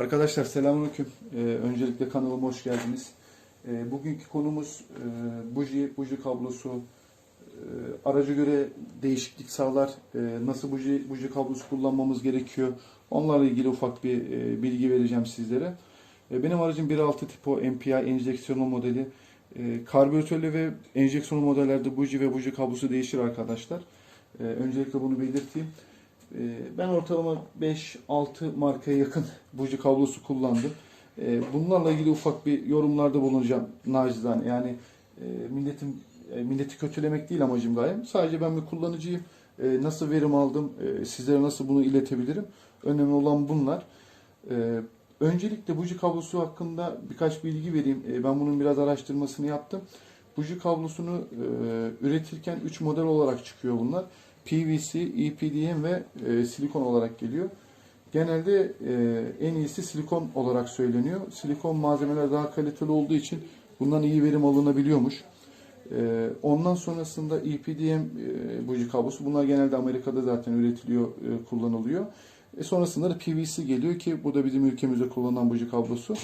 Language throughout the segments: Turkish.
Arkadaşlar selamünaleyküm. Ee, öncelikle kanalıma hoş geldiniz. Ee, bugünkü konumuz e, buji, buji kablosu. Ee, araca göre değişiklik sağlar. Ee, nasıl buji, buji kablosu kullanmamız gerekiyor? Onlarla ilgili ufak bir e, bilgi vereceğim sizlere. Ee, benim aracım 1.6 tipo MPI enjeksiyonlu modeli. Ee, karbüratörlü ve enjeksiyonlu modellerde buji ve buji kablosu değişir arkadaşlar. Ee, öncelikle bunu belirteyim. Ee, Ben ortalama 5-6 markaya yakın buji kablosu kullandım. Ee, Bunlarla ilgili ufak bir yorumlarda bulunacağım nacizane. Yani e, milletin e, milleti kötülemek değil amacım gayem. Sadece ben bir kullanıcıyım. E, Nasıl verim aldım, sizlere nasıl bunu iletebilirim? Önemli olan bunlar. Öncelikle buji kablosu hakkında birkaç bilgi vereyim. Ben bunun biraz araştırmasını yaptım. Buji kablosunu üretirken 3 model olarak çıkıyor bunlar. PVC, EPDM ve e, silikon olarak geliyor. Genelde e, en iyisi silikon olarak söyleniyor. Silikon malzemeler daha kaliteli olduğu için bundan iyi verim alınabiliyormuş. E, ondan sonrasında EPDM e, buji kablosu. Bunlar genelde Amerika'da zaten üretiliyor, e, kullanılıyor. E, sonrasında da PVC geliyor ki bu da bizim ülkemizde kullanılan buji kablosu.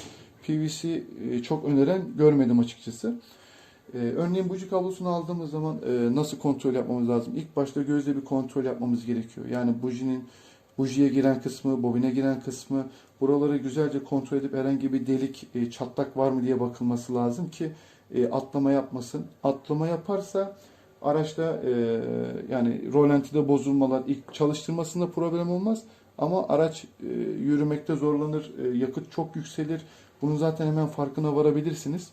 PVC e, çok öneren görmedim açıkçası. Ee, örneğin buji kablosunu aldığımız zaman e, nasıl kontrol yapmamız lazım? İlk başta gözle bir kontrol yapmamız gerekiyor. Yani bujinin bujiye giren kısmı, bobine giren kısmı, buraları güzelce kontrol edip herhangi bir delik, e, çatlak var mı diye bakılması lazım ki e, atlama yapmasın. Atlama yaparsa araçta e, yani rolantide bozulmalar, ilk çalıştırmasında problem olmaz. Ama araç e, yürümekte zorlanır, e, yakıt çok yükselir. Bunun zaten hemen farkına varabilirsiniz.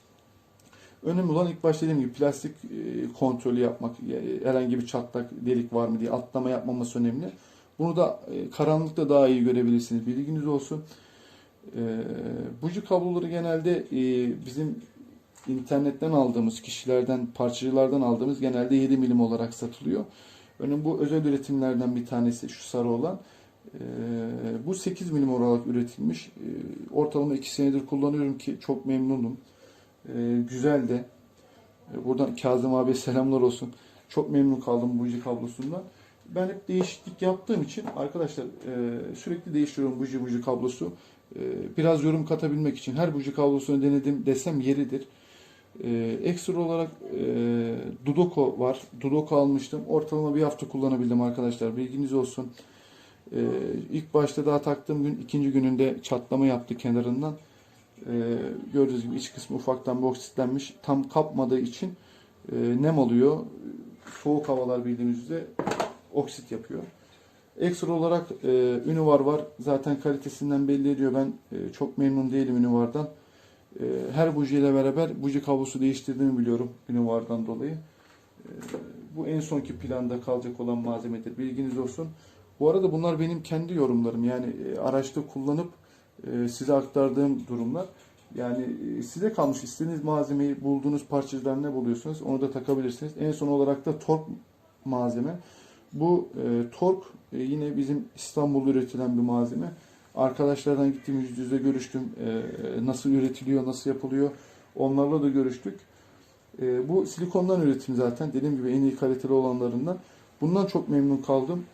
Önemli olan ilk başta dediğim gibi plastik e, kontrolü yapmak, e, herhangi bir çatlak, delik var mı diye atlama yapmaması önemli. Bunu da e, karanlıkta daha iyi görebilirsiniz. Bilginiz olsun. Buji kabloları genelde bizim internetten aldığımız kişilerden, parçacılardan aldığımız genelde 7 milim olarak satılıyor. Örneğin bu özel üretimlerden bir tanesi şu sarı olan. Bu 8 milim olarak üretilmiş. Ortalama 2 senedir kullanıyorum ki çok memnunum. Ee, güzel de. Ee, Buradan Kazım abiye selamlar olsun. Çok memnun kaldım bu buji kablosundan. Ben hep değişiklik yaptığım için arkadaşlar e, sürekli değiştiriyorum buji buji kablosu. E, biraz yorum katabilmek için her buji kablosunu denedim desem yeridir. E, ekstra olarak e, Dudoko var. Dudoko almıştım. Ortalama bir hafta kullanabildim arkadaşlar. Bilginiz olsun. E, ilk başta daha taktığım gün ikinci gününde çatlama yaptı kenarından. Ee, gördüğünüz gibi iç kısmı ufaktan bir oksitlenmiş. Tam kapmadığı için e, nem alıyor. Soğuk havalar bildiğiniz üzere oksit yapıyor. Ekstra olarak e, Univar var. Zaten kalitesinden belli ediyor. Ben e, çok memnun değilim Univar'dan. E, her buji ile beraber buji kablosu değiştirdiğimi biliyorum Univar'dan dolayı. E, bu en sonki planda kalacak olan malzemedir. Bilginiz olsun. Bu arada bunlar benim kendi yorumlarım. Yani e, araçta kullanıp e, size aktardığım durumlar. Yani e, size kalmış istediğiniz malzemeyi bulduğunuz parçacıdan ne buluyorsunuz onu da takabilirsiniz. En son olarak da tork malzeme. Bu e, tork e, yine bizim İstanbul'da üretilen bir malzeme. Arkadaşlardan gittim yüz yüze görüştüm. E, nasıl üretiliyor, nasıl yapılıyor onlarla da görüştük. E, bu silikondan üretim zaten. Dediğim gibi en iyi kaliteli olanlarından. Bundan çok memnun kaldım.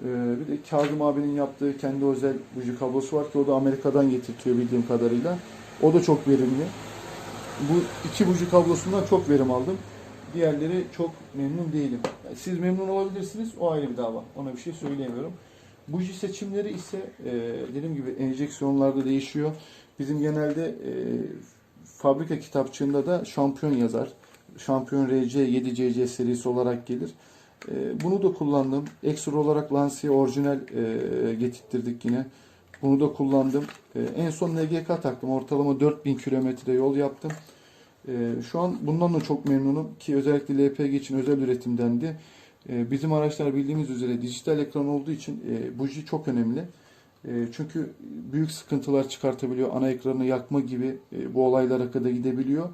Ee, bir de Kazım abinin yaptığı kendi özel buji kablosu var ki o da Amerika'dan getirtiyor bildiğim kadarıyla. O da çok verimli. Bu iki buji kablosundan çok verim aldım. Diğerleri çok memnun değilim. Siz memnun olabilirsiniz o ayrı bir dava. Ona bir şey söyleyemiyorum. Buji seçimleri ise e, dediğim gibi enjeksiyonlarda değişiyor. Bizim genelde e, fabrika kitapçığında da şampiyon yazar. Şampiyon RC 7CC serisi olarak gelir. E, Bunu da kullandım. Ekstra olarak Lancia orijinal e, getirttirdik yine. Bunu da kullandım. E, En son NGK taktım. Ortalama 4000 kilometre yol yaptım. Şu an bundan da çok memnunum ki özellikle LPG için özel üretimdendi. Bizim araçlar bildiğimiz üzere dijital ekran olduğu için buji çok önemli. Çünkü büyük sıkıntılar çıkartabiliyor. Ana ekranı yakma gibi bu olaylara kadar gidebiliyor.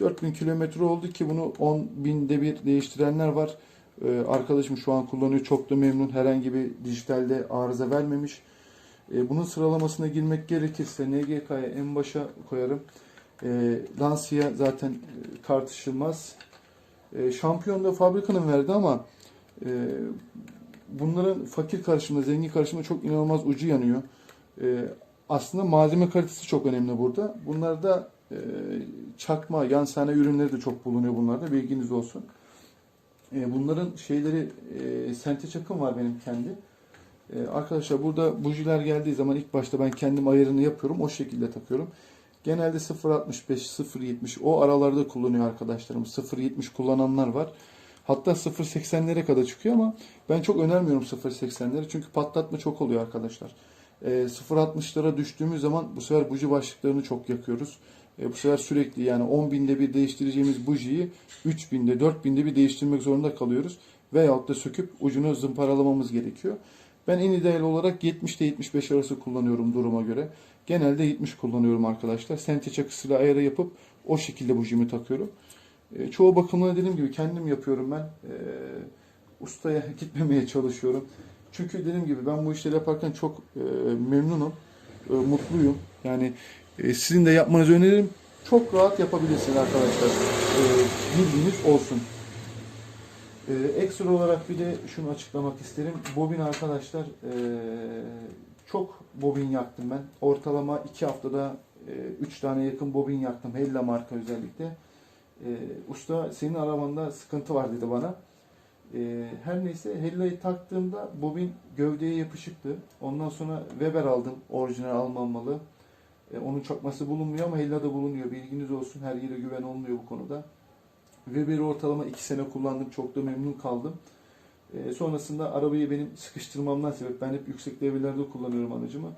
4000 kilometre oldu ki bunu 10 binde bir değiştirenler var. Ee, arkadaşım şu an kullanıyor. Çok da memnun. Herhangi bir dijitalde arıza vermemiş. Ee, bunun sıralamasına girmek gerekirse NGK'ya en başa koyarım. Ee, Lancia zaten e, tartışılmaz. Ee, şampiyon da fabrikanın verdi ama e, bunların fakir karışımda, zengin karışımda çok inanılmaz ucu yanıyor. Aslında malzeme kalitesi çok önemli burada. Bunlarda e, çakma, yan sanayi ürünleri de çok bulunuyor bunlarda. Bilginiz olsun. E, bunların şeyleri, e, sente çakım var benim kendi. E, arkadaşlar burada bujiler geldiği zaman ilk başta ben kendim ayarını yapıyorum. O şekilde takıyorum. Genelde 0.65, 0.70 o aralarda kullanıyor arkadaşlarım. 0.70 kullananlar var. Hatta 0.80'lere kadar çıkıyor ama ben çok önermiyorum 0.80'leri çünkü patlatma çok oluyor arkadaşlar. E, 0.60'lara düştüğümüz zaman bu sefer buji başlıklarını çok yakıyoruz. E, bu sefer sürekli yani 10 binde bir değiştireceğimiz bujiyi 3 binde 4 binde bir değiştirmek zorunda kalıyoruz. Veyahut da söküp ucunu zımparalamamız gerekiyor. Ben en ideal olarak 70 ile 75 arası kullanıyorum duruma göre. Genelde 70 kullanıyorum arkadaşlar. Sente çakısıyla ayarı yapıp o şekilde bujimi takıyorum. E, çoğu bakımını dediğim gibi kendim yapıyorum ben. E, ustaya gitmemeye çalışıyorum. Çünkü dediğim gibi ben bu işleri yaparken çok e, memnunum, e, mutluyum. Yani e, sizin de yapmanızı öneririm. Çok rahat yapabilirsiniz arkadaşlar. E, olsun. E, ekstra olarak bir de şunu açıklamak isterim. Bobin arkadaşlar e, çok bobin yaktım ben. Ortalama 2 haftada 3 tane yakın bobin yaktım. Hella marka özellikle. E, usta senin arabanda sıkıntı var dedi bana. E, her neyse Hella'yı taktığımda bobin gövdeye yapışıktı. Ondan sonra Weber aldım. Orijinal Alman malı. E, onun çakması bulunmuyor ama Hella'da bulunuyor. Bilginiz olsun. Her yere güven olmuyor bu konuda. Weber'i ortalama 2 sene kullandım. Çok da memnun kaldım. E, sonrasında arabayı benim sıkıştırmamdan sebep, ben hep yüksek devirlerde kullanıyorum aracımı.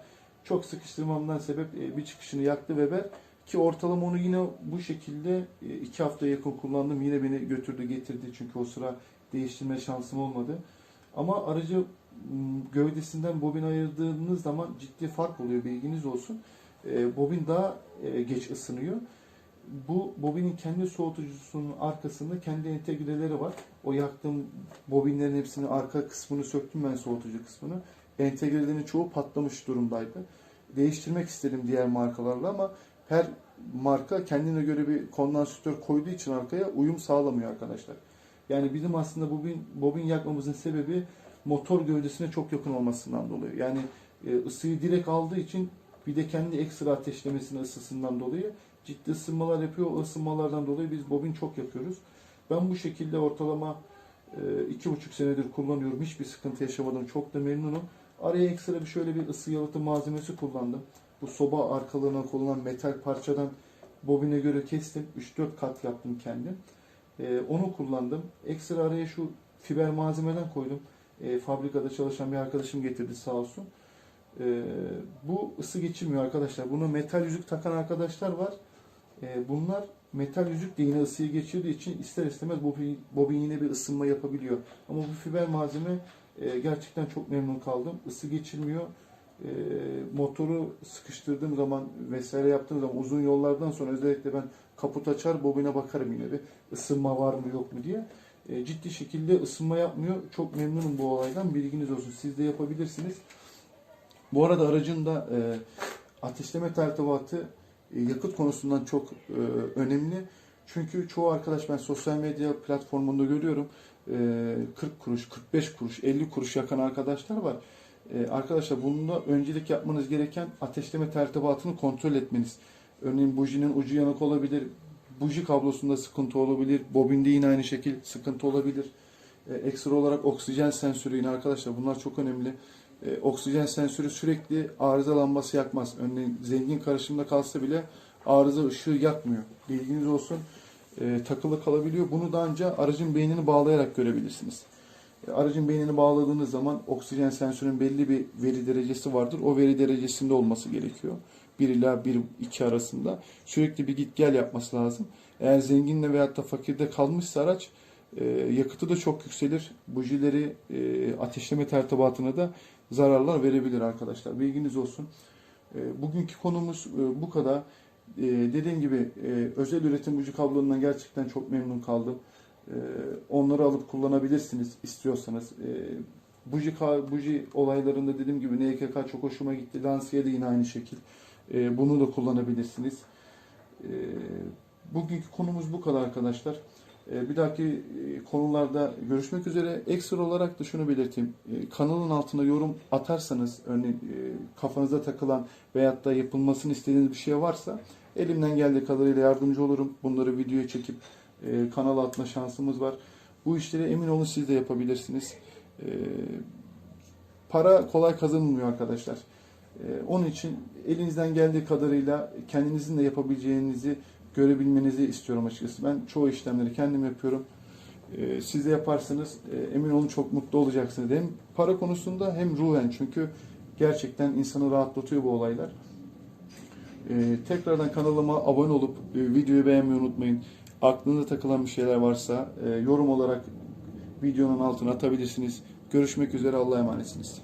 Çok sıkıştırmamdan sebep e, bir çıkışını yaktı Weber. Ki ortalama onu yine bu şekilde 2 hafta yakın kullandım. Yine beni götürdü getirdi çünkü o sıra değiştirme şansım olmadı. Ama aracı gövdesinden bobin ayırdığınız zaman ciddi fark oluyor bilginiz olsun. E, bobin daha e, geç ısınıyor. Bu bobinin kendi soğutucusunun arkasında kendi entegreleri var. O yaktığım bobinlerin hepsini arka kısmını söktüm ben soğutucu kısmını. Entegrelerin çoğu patlamış durumdaydı. Değiştirmek istedim diğer markalarla ama her marka kendine göre bir kondansatör koyduğu için arkaya uyum sağlamıyor arkadaşlar. Yani bizim aslında bobin, bobin yakmamızın sebebi motor gövdesine çok yakın olmasından dolayı. Yani e, ısıyı direkt aldığı için bir de kendi ekstra ateşlemesine ısısından dolayı ciddi ısınmalar yapıyor. O ısınmalardan dolayı biz bobin çok yakıyoruz. Ben bu şekilde ortalama e, iki buçuk senedir kullanıyorum. Hiçbir sıkıntı yaşamadım. Çok da memnunum. Araya ekstra bir şöyle bir ısı yalıtım malzemesi kullandım. Bu soba arkalığına konulan metal parçadan bobine göre kestim. 3-4 kat yaptım kendim. E, onu kullandım. Ekstra araya şu fiber malzemeden koydum. E, fabrikada çalışan bir arkadaşım getirdi sağ olsun. E, bu ısı geçirmiyor arkadaşlar. Bunu metal yüzük takan arkadaşlar var. E, bunlar metal yüzük de yine ısıyı geçirdiği için ister istemez bobin, bobin yine bir ısınma yapabiliyor. Ama bu fiber malzeme e, gerçekten çok memnun kaldım. Isı geçirmiyor. E, motoru sıkıştırdığım zaman vesaire yaptığım zaman uzun yollardan sonra özellikle ben kaput açar bobine bakarım yine bir ısınma var mı yok mu diye. E, ciddi şekilde ısınma yapmıyor. Çok memnunum bu olaydan. Bilginiz olsun. Siz de yapabilirsiniz. Bu arada aracın da e, ateşleme tertibatı e, yakıt konusundan çok e, önemli. Çünkü çoğu arkadaş ben sosyal medya platformunda görüyorum. E, 40 kuruş, 45 kuruş, 50 kuruş yakan arkadaşlar var. E, arkadaşlar bunda öncelik yapmanız gereken ateşleme tertibatını kontrol etmeniz. Örneğin bujinin ucu yanık olabilir, buji kablosunda sıkıntı olabilir, bobinde yine aynı şekil sıkıntı olabilir. E, ekstra olarak oksijen sensörü yine arkadaşlar bunlar çok önemli. E, oksijen sensörü sürekli arıza lambası yakmaz. Örneğin zengin karışımda kalsa bile arıza ışığı yakmıyor. Bilginiz olsun. E, takılı kalabiliyor. Bunu da ancak aracın beynini bağlayarak görebilirsiniz. E, aracın beynini bağladığınız zaman oksijen sensörünün belli bir veri derecesi vardır. O veri derecesinde olması gerekiyor. 1 ila 1-2 arasında. Sürekli bir git gel yapması lazım. Eğer zenginle veyahut da fakirde kalmışsa araç e, yakıtı da çok yükselir. Bujileri e, ateşleme tertibatına da zararlar verebilir arkadaşlar. Bilginiz olsun. E, bugünkü konumuz e, bu kadar. E, dediğim gibi e, özel üretim buji kablolarından gerçekten çok memnun kaldım. E, onları alıp kullanabilirsiniz istiyorsanız. Buji, buji olaylarında dediğim gibi NKK çok hoşuma gitti. Lancia de yine aynı şekil. Bunu da kullanabilirsiniz. Bugünkü konumuz bu kadar arkadaşlar. E, Bir dahaki e, konularda görüşmek üzere. Ekstra olarak da şunu belirteyim. E, Kanalın altına yorum atarsanız, örneğin e, kafanıza takılan veyahut da yapılmasını istediğiniz bir şey varsa elimden geldiği kadarıyla yardımcı olurum. Bunları videoya çekip e, kanala atma şansımız var. Bu işleri emin olun siz de yapabilirsiniz. E, para kolay kazanılmıyor arkadaşlar. Onun için elinizden geldiği kadarıyla kendinizin de yapabileceğinizi görebilmenizi istiyorum açıkçası. Ben çoğu işlemleri kendim yapıyorum. E, siz de yaparsanız e, emin olun çok mutlu olacaksınız. Hem para konusunda hem ruhen çünkü gerçekten insanı rahatlatıyor bu olaylar. E, tekrardan kanalıma abone olup e, videoyu beğenmeyi unutmayın. Aklınıza takılan bir şeyler varsa e, yorum olarak videonun altına atabilirsiniz. Görüşmek üzere Allah'a emanetsiniz.